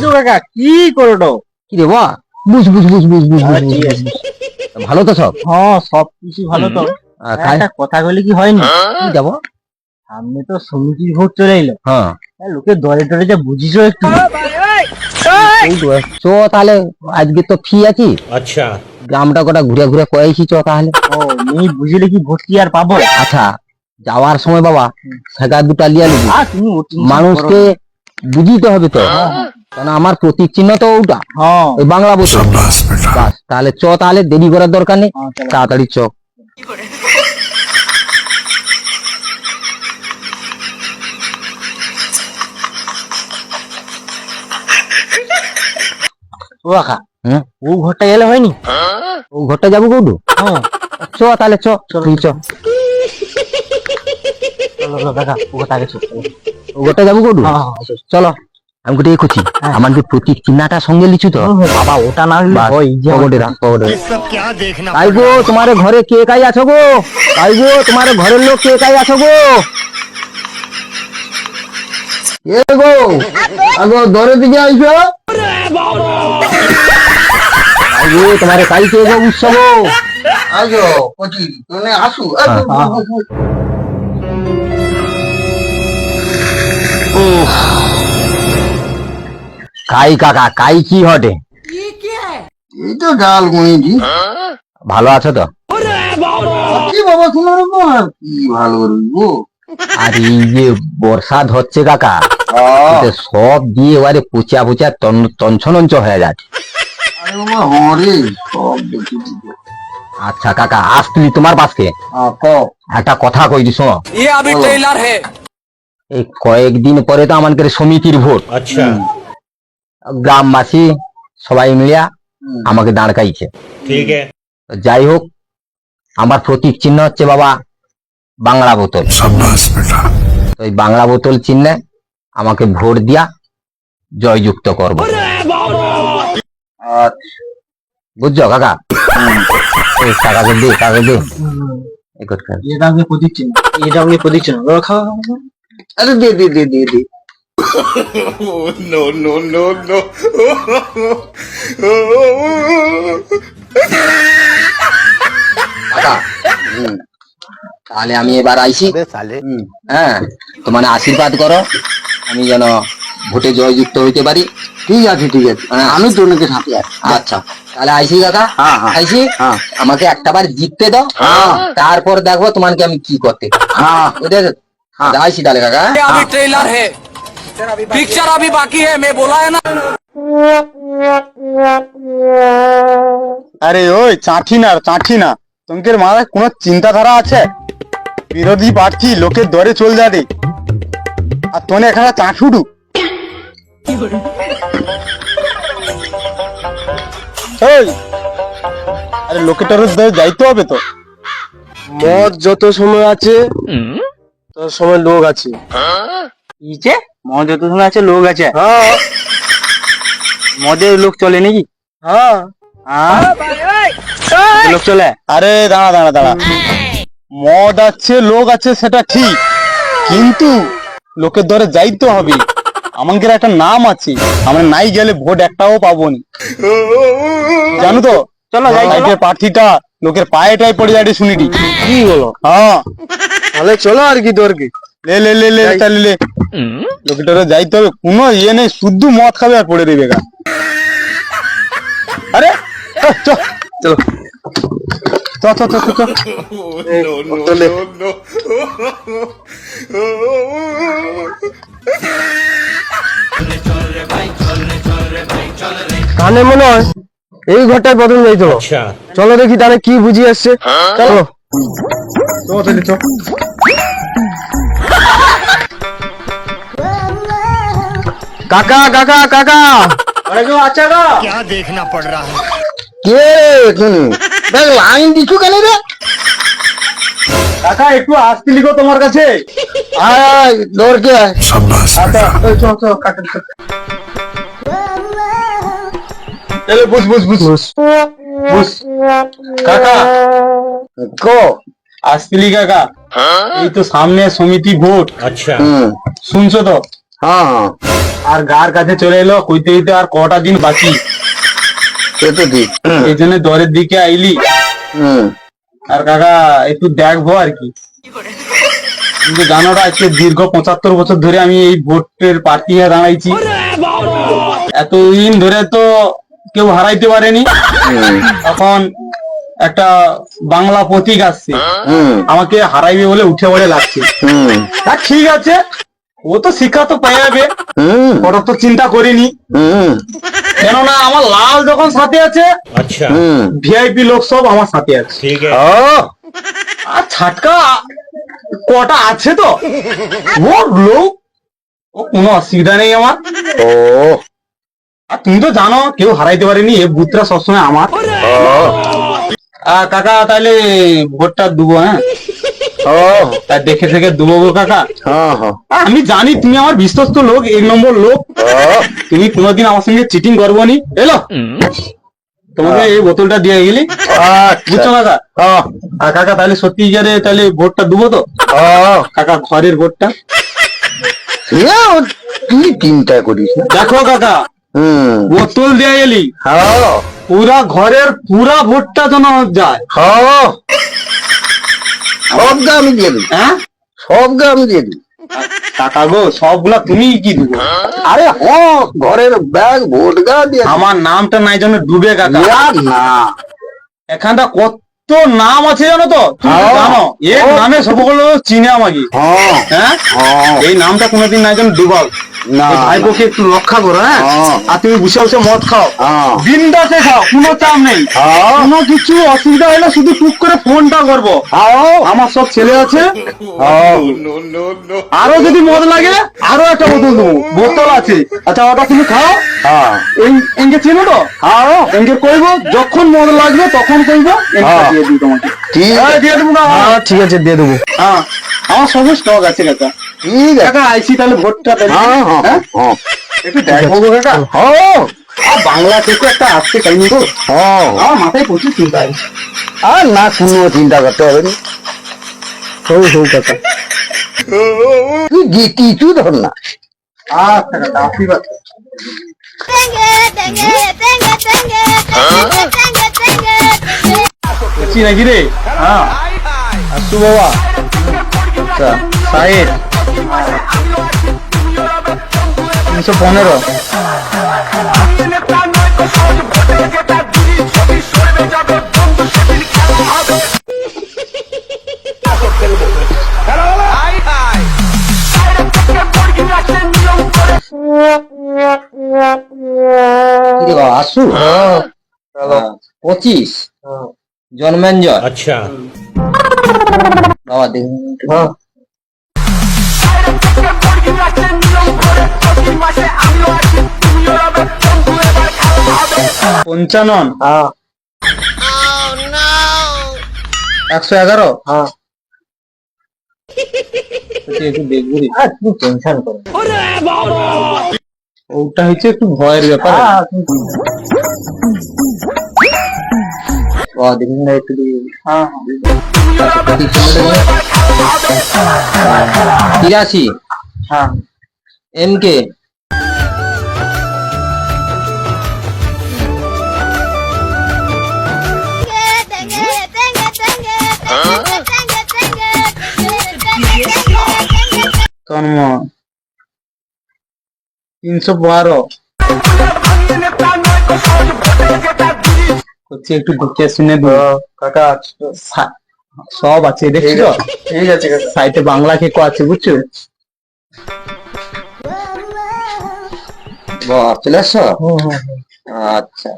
বিশু কাকা? কি কি রে বা বুঝ বুঝ বুঝ বুঝ হ্যাঁ, বুঝ ভালো তো সব? হ্যাঁ সব কিছু ভালো তো। একটা কথা কি যাব? সামনে তো সমিতির ভোট চলে এলো। হ্যাঁ। লোকে দরে দরে যা বুঝিস একটু। চ তাহলে আজকে তো ফি আছি। আচ্ছা। গ্রামটা কটা ঘুরে ঘুরে কয়েছি চ তাহলে। ও নেই বুঝলে কি ভোট কি আর পাবো? আচ্ছা যাওয়ার সময় বাবা সেগা দুটা লিয়া লিবি। মানুষকে বুঝিতে হবে তো। হ্যাঁ, হ্যাঁ। কারণ আমার প্রতীক চিহ্ন তো ওটা। হ্যাঁ। ওই বাংলা বোতল বাস তাহলে চ তাহলে দেরি করার দরকার নেই। হ্যাঁ, তাড়াতাড়ি চ। ও? ও ঘরটা গেলে হয়নি? ও ঘরটা যাব কৌটু? হ্যাঁ। চ তাহলে চ তুই চ। চলো চলো ও ঘরটা চলো। ও ঘরটা যাব কৌটু? হ্যাঁ, হ্যাঁ, চলো। আমি গোটে খুঁজি হ্যাঁ। আমার যে প্রতীক চিহ্নটা সঙ্গে লিচু তো। বাবা ওটা না ওই যে পকেটে রাখ পকেটে তাই গো তোমার ঘরে কে কাই আছো গো? আই গো তোমার ঘরের লোক কে কাই আছো গো? এ গো আগো দরে দিকে আইছো? আই গো তোমার কাই কে গো উৎসব। গো কোচি তুমি আসু। কাই কাকা কাই কি হটে তো ডাল গুঁড়িটি ভালো আছো তো? কি বাবা তোমার উপর? কি ভালো বলব? আর এই যে বর্ষা ধরছে কাকা সব দিয়ে এবারে পুচা পুচা তঞ্চনঞ্চ হয়ে যাচ্ছে। হ্যাঁ আচ্ছা কাকা আজ তুই তোমার পাশে। একটা কথা কইছি শোনো। এই কয়েকদিন পরে তো আমাদের সমিতির ভোট। আচ্ছা। গ্রামবাসী সবাই মিলিয়া আমাকে দাঁড়কাইছে যাই হোক আমার প্রতীক চিহ্ন হচ্ছে বাবা বাংলা বোতল। ওই বাংলা বোতল চিহ্নে আমাকে ভোট দিয়া জয়যুক্ত করব। বুঝছ কাকা? কাকাকে দে প্রতীক চিহ্ন। এটা প্রতীক চিহ্ন। আরে দে দে দে। no, no, no, no. আচ্ছা, তাহলে আমি এবার আইসি হ্যাঁ তোমার আশীর্বাদ করো। আমি যেন ভোটে জয়যুক্ত হইতে পারি। ঠিক আছে ঠিক আছে। হ্যাঁ, আমি দুর্নীতি থাকি হ্যাঁ। আচ্ছা তাহলে আইসি দাদা আইসি আমাকে একটা বার জিততে দাও। হ্যাঁ। তারপর দেখো তোমাকে আমি কি করতে। আইসি তাহলে কাকা। ট্রেলার হ্যাঁ पिक्चर अभी बाकी है मैं बोला है ना আরে ওই চাঁঠি না চাঁঠি না তোমাদের মাথায় কোনো চিন্তাধারা আছে বিরোধী প্রার্থী লোকের দরে চল যাবে আর তোনে এখানে চাঁঠুডু ওই আরে লোকের দরে যাইতে হবে তো মদ যত সময় আছে তত সময় লোক আছে ইছে মদ যত সময় আছে লোক আছে। হ্যাঁ। মদের লোক চলে নাকি? হ্যাঁ। লোক চলে? আরে দাঁড়া দাঁড়া দাঁড়া। মদ আছে লোক আছে সেটা ঠিক। কিন্তু লোকের দরে যাইতে হবে। আমাদের একটা নাম আছে। আমরা নাই গেলে ভোট একটাও পাবো নি জানো তো? চলো। লাইটের প্রার্থীটা লোকের পায়েটাই পড়ে যাবে শুনিটি। কি বলো হ্যাঁ। তাহলে চলো আর কি তোর কি লে লে লে হবে। কোনো ইয়ে নেই শুদ্ধ মদ খাবে আর পড়ে কানে মনে হয় এই ঘরটায় যাই যাইতো আচ্ছা। চলো দেখি তাহলে কি বুঝিয়ে আসছে। হ্যাঁ? চলো। চলো কাকা কাকা কাকা আরে কেউ আছে গো क्या देखना पड़ रहा है কে এখানে দেখ লাইন দিছু কেন রে কাকা একটু আসছিলি গো তোমার কাছে আয় দরকে আয় আচ্ছা এই চ চ কাকা চ। এলে বুঝ বুঝ বুঝ বুঝ কাকা ক আসছিলি কাকা এই তো সামনে সমিতি ভোট अच्छा হুম শুনছো তো হ্যাঁ হ্যাঁ। আর গার কাছে চলে এলো কইতে কইতে আর কটা দিন বাকি। সে তো ঠিক এই জন্য দরের দিকে আইলি। হুম আর কাকা একটু দেখব আর কি। কিন্তু জানো না আজকে দীর্ঘ পঁচাত্তর বছর ধরে আমি এই ভোটের প্রার্থী হয়ে দাঁড়াইছি। এতদিন ধরে তো কেউ হারাইতে পারেনি। তখন একটা বাংলা প্রতীক আসছে। আমাকে হারাইবে বলে উঠে পড়ে লাগছে। ঠিক আছে ও তো শিক্ষা তো পাই যাবে ওটা তো চিন্তা করিনি। কেননা আমার লাল যখন সাথে আছে আচ্ছা। ভিআইপি লোক সব আমার সাথে আছে। ঠিক আর ছাটকা কটা আছে তো? ও লোক ও কোনো অসুবিধা নেই আমার। ও। আর তুমি তো জানো কেউ হারাইতে পারেনি এ বুথটা সবসময় আমার। কাকা তাহলে ভোটটা দেবো হ্যাঁ? ও তা দেখে দেখে দেবো গো কাকা। হ্যাঁ হ্যাঁ। আমি জানি তুমি আমার বিশ্বস্ত লোক এক নম্বর লোক। তুমি কোনোদিন আমার সঙ্গে চিটিং করব নি। এলো। তোমাকে এই বোতলটা দিয়ে গেলি। বুঝছ কাকা? আর কাকা তাহলে সত্যি গেলে তাহলে ভোটটা দুবো তো? কাকা ঘরের ভোটটা। তুই চিন্তা করিস দেখো কাকা হুম। বোতল দিয়ে গেলি। পুরা ঘরের পুরা ভোটটা যেন যায়। হ্যাঁ সব আমি দিয়ে দিই হ্যাঁ? সব আমি দিয়ে দিই কাকা গো সবগুলা তুমি কি দেবো? আরে হ্যাঁ ঘরের ব্যাগ ভোট গা দিয়ে আমার নামটা নাই যেন ডুবে কাকা। না। এখানটা কত নাম আছে জানো তো? তুমি হ্যাঁ। জানো এক নামে সবগুলো চিনে আমাকে। হ্যাঁ? হ্যাঁ। এই নামটা কোনোদিন নাই যেন ডুবাও। না এই একটু রক্ষা করো হ্যাঁ। আর তুমি বসে বসে মদ খাও। বিন্দাসে খাও কোনো চাপ নেই। হ্যাঁ কোনো কিছু অসুবিধা হলে শুধু টুক করে ফোনটা করব। আমার সব ছেলে আছে। আরও যদি মদ লাগে আরও একটা বোতল দেবো। বোতল আছে। আচ্ছা ওটা তুমি খাও। হ্যাঁ এং- এঙ্গে চিনো তো? এঙ্গে কইব যখন মদ লাগবে তখন কইব। দিয়ে দিই তোমাকে। ঠিক হ্যাঁ আছে দিয়ে দেবো না। ঠিক আছে দিয়ে দেবো। হ্যাঁ আমার সবুজ টক আছে কাকা। ঠিক আছে কাকা আইসি তাহলে ভোটটা হ্যাঁ হ্যাঁ হ্যাঁ? হ্যাঁ। একটু দেখো গো কাকা। হ্যাঁ বাংলা থেকে একটা আসছে হ্যাঁ আমার মাথায় প্রচুর চিন্তা আছে আর না কোনো চিন্তা করতে হবে না। কাকা। তুই ধর না। আচ্ছা কাকা আশীর্বাদ। নাকি রে? হ্যাঁ। আসু বাবা। আচ্ছা সাহেব। তিনশো পনেরো। আসু? হ্যাঁ। হ্যাঁ। পঁচিশ। হ্যাঁ। জন্মেঞ্জয়। আচ্ছা। বাবা দেখুন পঞ্চানন। oh, একশো এগারো? ওটা হচ্ছে একটু ভয়ের ব্যাপার। দেখুন তিরাশি হ্যাঁ। এম কে তিনশো বারো। করছি একটু দেখে শুনে কাকা। সব আছে দেখছি? ঠিক আছে সাইটে বাংলা কেক আছে বুঝছ? বাবা চলে আসছো আচ্ছা।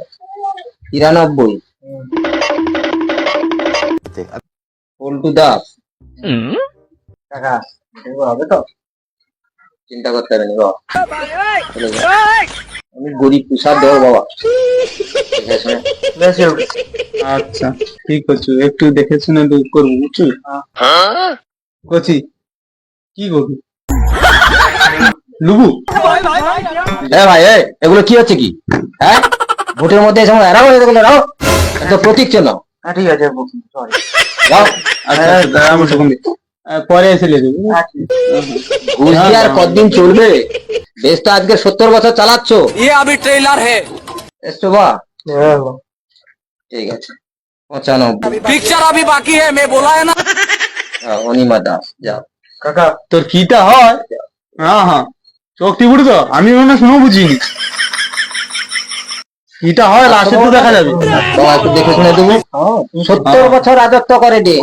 তিরানব্বই। পল্টু দাস কাকা হবে তো? চিন্তা করতে হবে বাবা আমি গরিব তুষার দেবো বাবা। আচ্ছা ঠিক আছে একটু দেখে শুনে করব বুঝছ? কচি কি করবি? লুবু। এ ভাই এগুলো কি হচ্ছে কি? হ্যাঁ? ভোটের মধ্যে এসে সময় এরাও হয়ে গেল রাও প্রতীক চিহ্ন হ্যাঁ ঠিক আছে সরি যাও। আচ্ছা, আচ্ছা, পরে এসে লেবে ঘুষ আর কতদিন চলবে? বেশ তো আজকে সত্তর বছর চালাচ্ছ। ইয়ে আমি ট্রেলার হে। শোভা হ্যাঁ, হ্যাঁ। ঠিক আছে। পঁচানব্বই। পিকচার আমি বাকি হ্যাঁ মে বলা না। অনিমা দাস যাও। কাকা। তোর কিটা হয়? হ্যাঁ হ্যাঁ। চোখ টিপুড়ি তো? আমি মনে শুনেও বুঝিনি। কিটা হয় লাস্টে তো দেখা যাবে। দেখে শুনে দেবো। সত্তর বছর রাজত্ব করে দে।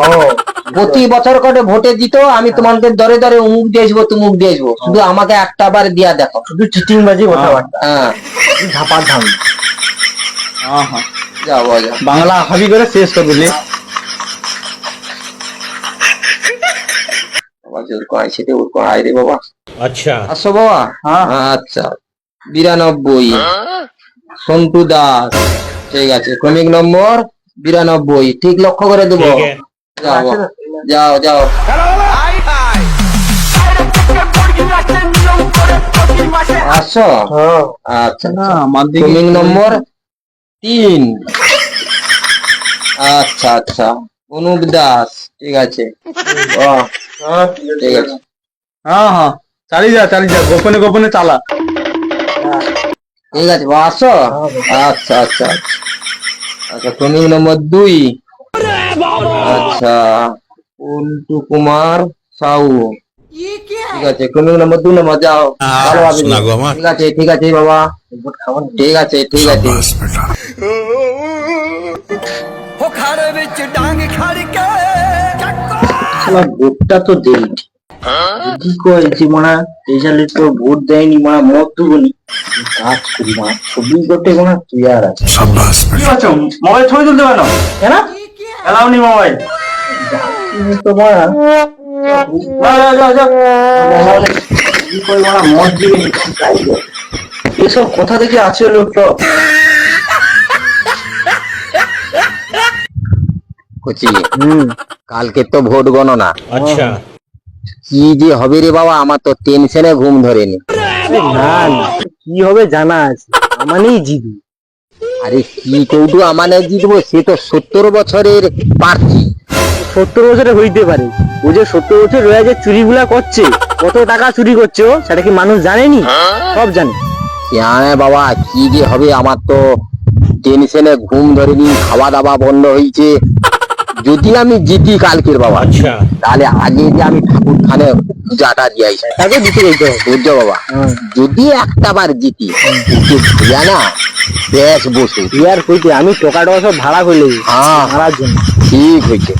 প্রতি বছর করে ভোটে দিত আমি তোমাদের দরে দরে উমুক দিয়ে আসব তুমুক দিয়ে আসব। শুধু আমাকে একটা বার দিয়া দেখো। শুধু চিটিং বাজি কথাবার্তা। হ্যাঁ। ধাম হ্যাঁ হ্যাঁ যাও বাবা, বাংলা হাবি করে শেষ করে দিলে বাবা জোর করাই সেটা ওর করাই রে বাবা। আচ্ছা। আসো বাবা আচ্ছা বিরানব্বই। সন্টু দাস ঠিক আছে ক্রমিক নম্বর বিরানব্বই ঠিক লক্ষ্য করে দেবো। যাও যাও যাও। আসো। আচ্ছা না আমার ক্রমিক নম্বর তিন। আচ্ছা আচ্ছা। অনুপ দাস ঠিক আছে ঠিক আছে। হ্যাঁ হ্যাঁ। চালিয়ে যা চালিয়ে যা গোপনে গোপনে চালা। ঠিক আছে আসো। আচ্ছা আচ্ছা আচ্ছা।, আচ্ছা ক্রমিক নম্বর দুই। আচ্ছা অন্তু কুমার সাউ। ঠিক আছে ক্রমিক নম্বর দু নম্বর যাও। ভালো হবে ঠিক আছে ঠিক আছে বাবা। ঠিক আছে ঠিক আছে। ও খাড়ে বিচ ডাঙ্গ খাড় কে চক্কর তো দেই কি কয়েছি মানা? তো ভোট দেয়নি মানা মত বলি কাজ করি করতে তুই আর আছে মোবাইল ছবি তুলতে পারো? কেন? এলাও নি মোবাইল। এসব কথা থেকে আছে লোকটা কালকে তো ভোট গণনা। আচ্ছা। কি যে হবে রে বাবা আমার তো টেনশনে ঘুম ধরেনি। না না কি হবে জানা আছে আমানেই জিতবি। আরে কি কৌটু আমানে জিতবো সে তো সত্তর বছরের প্রার্থী। সত্তর বছরে হইতে পারে। ও যে সত্তর বছর রয়ে যে চুরিগুলা করছে কত টাকা চুরি করছে ও সেটা কি মানুষ জানেনি? সব জানে। হ্যাঁ বাবা কি যে হবে আমার তো টেনশনে ঘুম ধরেনি খাওয়া দাওয়া বন্ধ হয়েছে যদি আমি জিতি কালকের বাবা আচ্ছা। তাহলে আগে যে আমি ঠাকুর খানে পূজাটা দিয়ে তাকে জিতে যেতে সূর্য বাবা? হ্যাঁ। যদি একটা বার জিতি ভুলিয়া না বেশ বসু। ইয়ার কইতে আমি টোকা টোকা সব ভাড়া করে হ্যাঁ। ভাড়ার জন্য। ঠিক হয়েছে।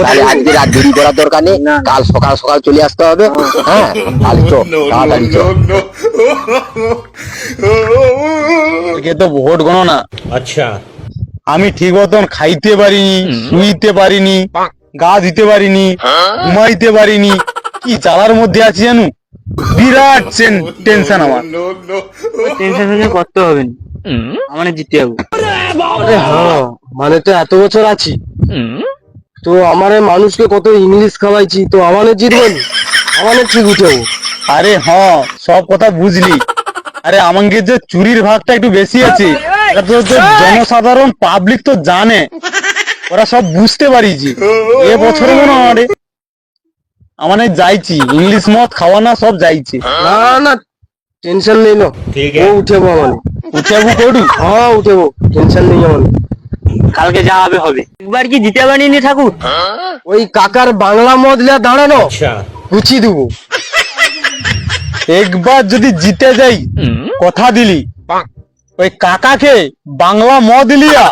তাহলে আজকে রাত দেরি করার দরকার নেই কাল সকাল সকাল চলে আসতে হবে। হ্যাঁ।, হ্যাঁ তাহলে চো তাড়াতাড়ি চো তো ভোট গণনা। আচ্ছা। আমি ঠিক মতন খাইতে পারিনি শুইতে পারিনি গা দিতে পারিনি ঘুমাইতে পারিনি। কি চালার মধ্যে আছি জানু? বিরাট টেনশন আমার। টেনশন করতে হবে না। আমার জিতে যাব আরে হ্যাঁ মানে তো এত বছর আছি। তো আমার মানুষকে কত ইংলিশ খাওয়াইছি তো আমাদের জিতবেন আমাদের ঠিক উঠে যাব আরে হ্যাঁ সব কথা বুঝলি। আরে আমাকে যে চুরির ভাগটা একটু বেশি আছে। জনসাধারণ পাবলিক তো জানে। ওরা সব বুঝতে পারিছি এ বছর মনে আমার আমানে যাইছি ইংলিশ মদ খাওয়া না সব যাইছি। না না টেনশন নেই না। ও উঠেবো মানে উঠেবো কোডু হ্যাঁ উঠেবো। টেনশন নেই মানে কালকে যা হবে হবে। একবার কি দিতে নি ঠাকুর? ওই কাকার বাংলা মদ লিয়া দাঁড়ানো গুছি দেবো। একবার যদি জিতে যাই কথা দিলি। ওই কাকাকে বাংলা মদ লিয়া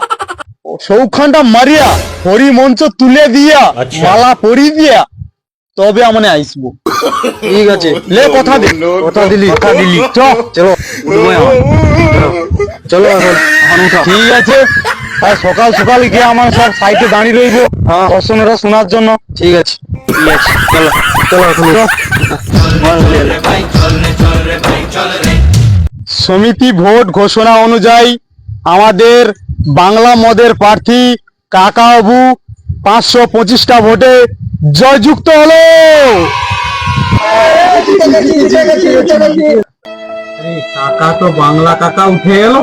সৌখানটা মারিয়া হরি মঞ্চ তুলে দিয়া আচ্ছা। মালা পরি দিয়া তবে আমনে আইসবো ঠিক আছে। লে কথা দে কথা দিলি কথা দিলি। চলো চলো এখন এখন উঠো। ঠিক আছে। আর সকাল সকাল গিয়ে আমার সব সাইটে দাঁড়িয়ে রইবো হ্যাঁ। দর্শনেরা শোনার জন্য। ঠিক আছে। ঠিক আছে চলো চলো এখন উঠো। সমিতি ভোট ঘোষণা অনুযায়ী আমাদের বাংলা মদের প্রার্থী কাকাবু পাঁচশো পঁচিশটা ভোটে জয়যুক্ত হলো কাকা তো বাংলা কাকা উঠে এলো